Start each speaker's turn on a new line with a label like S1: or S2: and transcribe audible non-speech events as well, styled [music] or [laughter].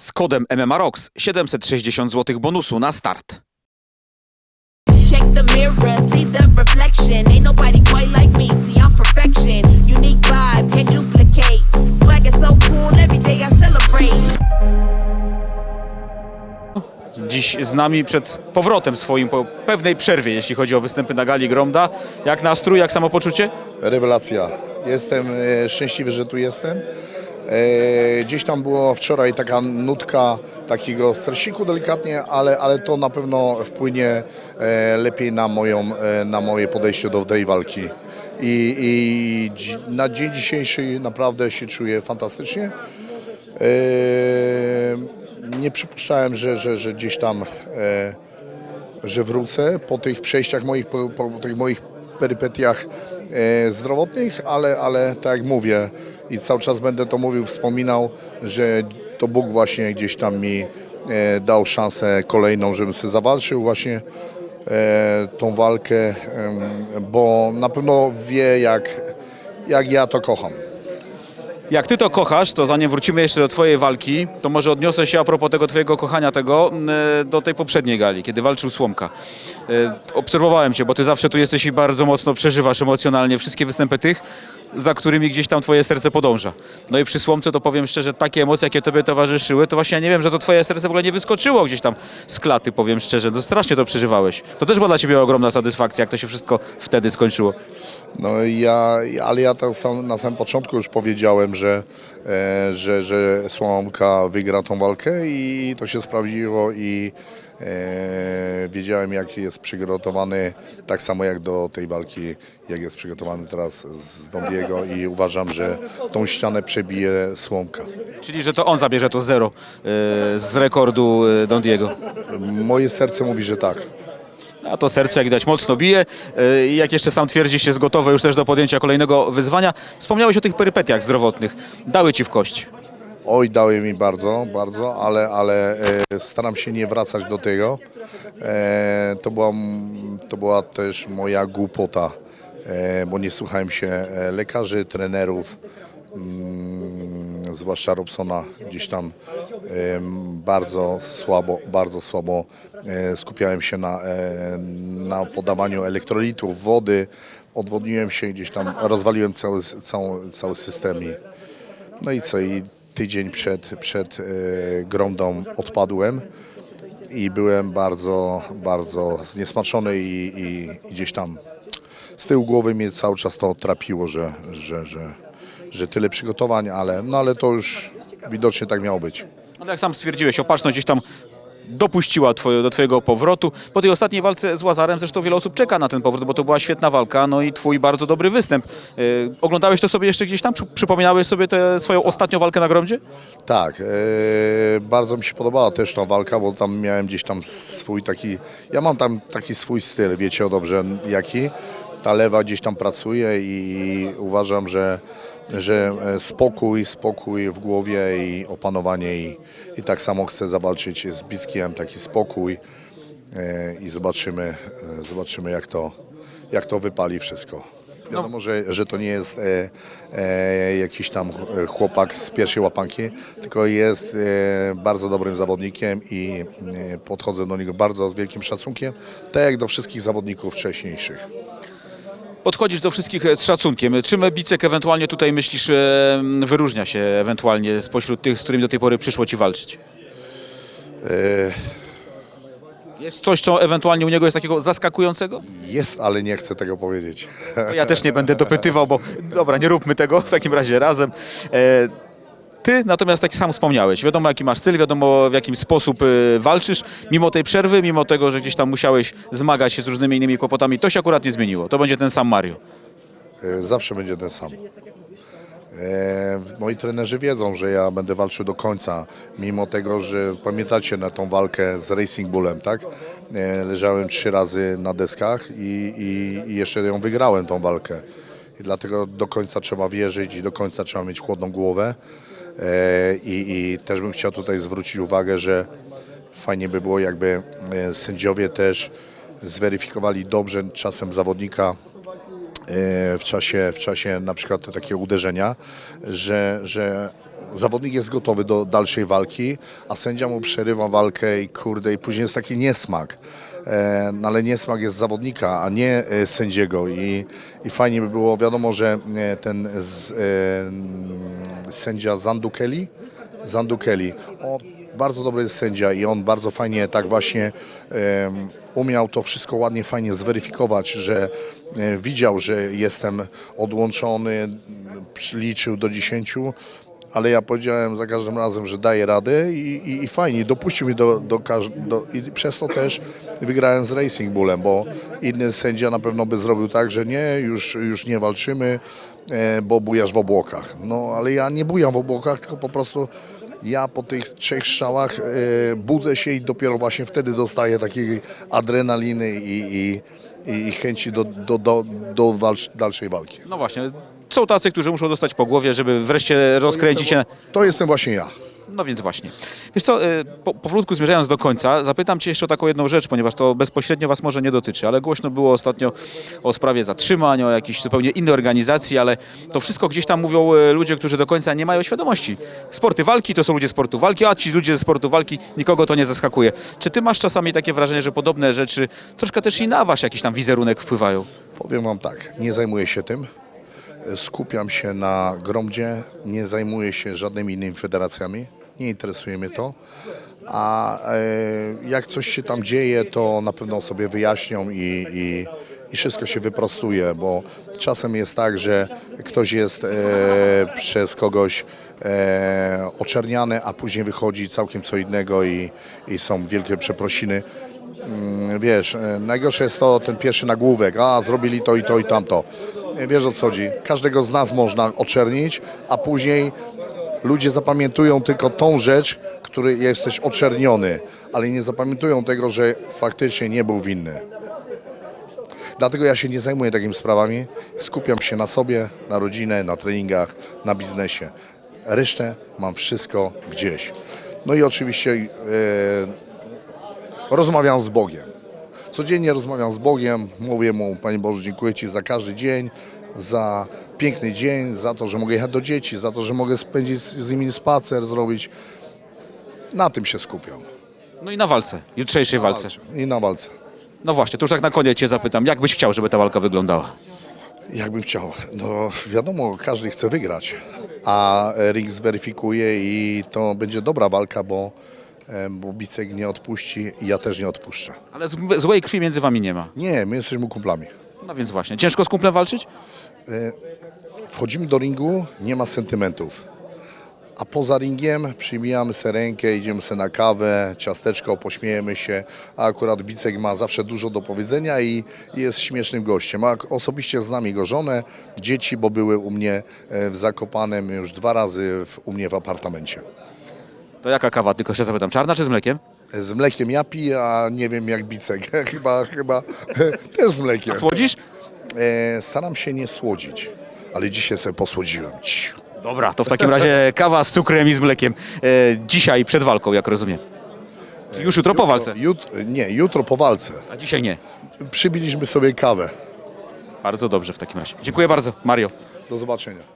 S1: Z kodem MMA Rocks 760 zł bonusu na start.
S2: Check the mirror, see the reflection. Ain't nobody quite like me. See, I'm perfection. Unique vibe, can't duplicate. Swag is so cool, every day I celebrate.
S1: Dziś z nami przed powrotem swoim po pewnej przerwie, jeśli chodzi o występy na gali Gromda. Jak nastrój, jak samopoczucie?
S3: Rewelacja. Jestem e, szczęśliwy, że tu jestem. E, gdzieś tam było wczoraj taka nutka takiego stresiku delikatnie, ale, ale to na pewno wpłynie e, lepiej na, moją, e, na moje podejście do tej walki. I, i na dzień dzisiejszy naprawdę się czuję fantastycznie. Nie przypuszczałem, że, że, że gdzieś tam że wrócę po tych przejściach moich, po, po tych moich perypetiach zdrowotnych, ale, ale tak jak mówię i cały czas będę to mówił, wspominał, że to Bóg właśnie gdzieś tam mi e, dał szansę kolejną, żebym sobie zawalczył właśnie e, tą walkę, bo na pewno wie jak, jak ja to kocham.
S1: Jak ty to kochasz, to zanim wrócimy jeszcze do twojej walki, to może odniosę się a propos tego twojego kochania tego e, do tej poprzedniej gali, kiedy walczył Słomka. Obserwowałem cię, bo ty zawsze tu jesteś i bardzo mocno przeżywasz emocjonalnie wszystkie występy tych, za którymi gdzieś tam twoje serce podąża. No i przy Słomce to powiem szczerze, takie emocje, jakie tobie towarzyszyły, to właśnie ja nie wiem, że to twoje serce w ogóle nie wyskoczyło gdzieś tam z klaty, powiem szczerze. No strasznie to przeżywałeś. To też była dla ciebie ogromna satysfakcja, jak to się wszystko wtedy skończyło.
S3: No ja, ale ja to sam, na samym początku już powiedziałem, że, e, że, że Słomka wygra tą walkę i to się sprawdziło i wiedziałem jak jest przygotowany, tak samo jak do tej walki, jak jest przygotowany teraz z Don Diego i uważam, że tą ścianę przebije Słomka.
S1: Czyli, że to on zabierze to zero e, z rekordu e, Don Diego.
S3: Moje serce mówi, że tak.
S1: A to serce, jak widać, mocno bije. I jak jeszcze sam twierdzisz, jest gotowe już też do podjęcia kolejnego wyzwania. Wspomniałeś o tych perypetiach zdrowotnych. Dały ci w kość.
S3: Oj, dały mi bardzo, bardzo, ale, ale e, staram się nie wracać do tego. E, to, była, to była też moja głupota, e, bo nie słuchałem się lekarzy, trenerów, mm, zwłaszcza Robsona, gdzieś tam bardzo słabo, bardzo słabo skupiałem się na, na podawaniu elektrolitów, wody, odwodniłem się gdzieś tam, rozwaliłem cały, cały, cały system i no i co, i tydzień przed, przed e, gromdą odpadłem i byłem bardzo, bardzo zniesmaczony i, i, i gdzieś tam z tyłu głowy mnie cały czas to trapiło, że, że, że, że tyle przygotowań, ale, no ale to już widocznie tak miało być.
S1: Ale jak sam stwierdziłeś, opatrzność gdzieś tam dopuściła do twojego powrotu. Po tej ostatniej walce z Łazarem zresztą wiele osób czeka na ten powrót, bo to była świetna walka, no i twój bardzo dobry występ. Yy, oglądałeś to sobie jeszcze gdzieś tam? Przy, przypominałeś sobie tę swoją ostatnią walkę na Gromdzie?
S3: Tak, e, bardzo mi się podobała też ta walka, bo tam miałem gdzieś tam swój taki, ja mam tam taki swój styl, wiecie dobrze jaki. Ta lewa gdzieś tam pracuje i uważam, że, że e, spokój, spokój w głowie i opanowanie i, i tak samo chcę zawalczyć z Bickiem, taki spokój e, i zobaczymy, e, zobaczymy jak to, jak to wypali wszystko. Wiadomo, że, że to nie jest jakiś tam chłopak z pierwszej łapanki, tylko jest bardzo dobrym zawodnikiem i podchodzę do niego bardzo z wielkim szacunkiem, tak jak do wszystkich zawodników wcześniejszych.
S1: Podchodzisz do wszystkich e, z szacunkiem. Czym Bicek ewentualnie tutaj myślisz e, wyróżnia się ewentualnie spośród tych, z którymi do tej pory przyszło ci walczyć? Jest coś, co ewentualnie u niego jest takiego zaskakującego?
S3: Jest, ale nie chcę tego powiedzieć.
S1: Ja też nie będę dopytywał, bo dobra, nie róbmy tego w takim razie razem. E, Ty natomiast tak sam wspomniałeś, wiadomo jaki masz styl, wiadomo w jakim sposób y, walczysz. Mimo tej przerwy, mimo tego, że gdzieś tam musiałeś zmagać się z różnymi innymi kłopotami, to się akurat nie zmieniło. To będzie ten sam Mario.
S3: E, Zawsze będzie ten sam. E, Moi trenerzy wiedzą, że ja będę walczył do końca, mimo tego, że pamiętacie na tą walkę z Racing Bullem, tak? E, Leżałem trzy razy na deskach i, i, i jeszcze ją wygrałem tą walkę. I dlatego do końca trzeba wierzyć i do końca trzeba mieć chłodną głowę. E, I, I też bym chciał tutaj zwrócić uwagę, że fajnie by było, jakby e, sędziowie też zweryfikowali dobrze czasem zawodnika e, w czasie, w czasie na przykład takiego uderzenia, że, że zawodnik jest gotowy do dalszej walki, a sędzia mu przerywa walkę i kurde, i później jest taki niesmak. No ale niesmak jest zawodnika, a nie sędziego i, i fajnie by było, wiadomo, że ten z, sędzia Zandu Kelly, Zandu Kelly, on bardzo dobry jest sędzia i on bardzo fajnie tak właśnie umiał to wszystko ładnie, fajnie zweryfikować, że e, widział, że jestem odłączony, liczył do 10, ale ja powiedziałem za każdym razem, że daję radę i, i, i fajnie, dopuścił mnie do, do, do i przez to też wygrałem z Racing Bullem, bo inny sędzia na pewno by zrobił tak, że nie, już, już nie walczymy, bo bujasz w obłokach. No ale ja nie bujam w obłokach, tylko po prostu ja po tych trzech strzałach e, budzę się i dopiero właśnie wtedy dostaję takiej adrenaliny i, i, i chęci do, do, do, do walcz, dalszej walki.
S1: No właśnie, są tacy, którzy muszą dostać po głowie, żeby wreszcie rozkręcić się.
S3: To jestem właśnie ja.
S1: No więc właśnie. Wiesz co, y, po, powolutku zmierzając do końca, zapytam Cię jeszcze o taką jedną rzecz, ponieważ to bezpośrednio Was może nie dotyczy, ale głośno było ostatnio o sprawie zatrzymań, o jakiejś zupełnie innej organizacji, ale to wszystko gdzieś tam mówią y, ludzie, którzy do końca nie mają świadomości. Sporty walki to są ludzie sportu walki, a ci ludzie ze sportu walki nikogo to nie zaskakuje. Czy Ty masz czasami takie wrażenie, że podobne rzeczy troszkę też i na Wasz jakiś tam wizerunek wpływają?
S3: Powiem Wam tak, nie zajmuję się tym. Skupiam się na Gromdzie, nie zajmuję się żadnymi innymi federacjami, nie interesuje mnie to. A e, jak coś się tam dzieje, to na pewno sobie wyjaśnią i, i, i wszystko się wyprostuje, bo czasem jest tak, że ktoś jest e, przez kogoś e, oczerniany, a później wychodzi całkiem co innego i, i są wielkie przeprosiny. Mm, Wiesz, e, najgorsze jest to ten pierwszy nagłówek, a zrobili to i to i tamto. E, Wiesz o co chodzi. Każdego z nas można oczernić, a później ludzie zapamiętują tylko tą rzecz, której jesteś oczerniony, ale nie zapamiętują tego, że faktycznie nie był winny. Dlatego ja się nie zajmuję takimi sprawami. Skupiam się na sobie, na rodzinę, na treningach, na biznesie. Resztę mam wszystko gdzieś. No i oczywiście e, rozmawiam z Bogiem. Codziennie rozmawiam z Bogiem, mówię Mu, Panie Boże, dziękuję Ci za każdy dzień, za piękny dzień, za to, że mogę jechać do dzieci, za to, że mogę spędzić z nimi spacer, zrobić. Na tym się skupiam.
S1: No i na walce, jutrzejszej walce.
S3: I na walce.
S1: No właśnie, to już tak na koniec Cię zapytam, jak byś chciał, żeby ta walka wyglądała?
S3: Jakbym chciał. No wiadomo, każdy chce wygrać, a ring zweryfikuje i to będzie dobra walka, bo, e, bo Bicek nie odpuści i ja też nie odpuszczę.
S1: Ale z- złej krwi między Wami nie ma.
S3: Nie, my jesteśmy kumplami.
S1: No więc właśnie, ciężko z kumplem walczyć?
S3: Wchodzimy do ringu, nie ma sentymentów. A poza ringiem przybijamy se rękę, idziemy se na kawę, ciasteczko, pośmiejemy się. A akurat Bicek ma zawsze dużo do powiedzenia i jest śmiesznym gościem. A osobiście znam jego żonę, dzieci, bo były u mnie e, w Zakopanem już dwa razy w, u mnie w apartamencie.
S1: To jaka kawa, tylko się zapytam, czarna czy z mlekiem?
S3: Z mlekiem ja piję, a nie wiem jak Bicek. [laughs] chyba, chyba [laughs] też z mlekiem.
S1: Słodzisz?
S3: E, staram się nie słodzić, ale dzisiaj sobie posłodziłem. Ciu.
S1: Dobra, to w takim razie [laughs] kawa z cukrem i z mlekiem. E, dzisiaj przed walką, jak rozumiem. Czy już jutro po walce?
S3: Jut, nie, jutro po walce.
S1: A dzisiaj nie.
S3: Przybiliśmy sobie kawę.
S1: Bardzo dobrze w takim razie. Dziękuję bardzo, Mario.
S3: Do zobaczenia.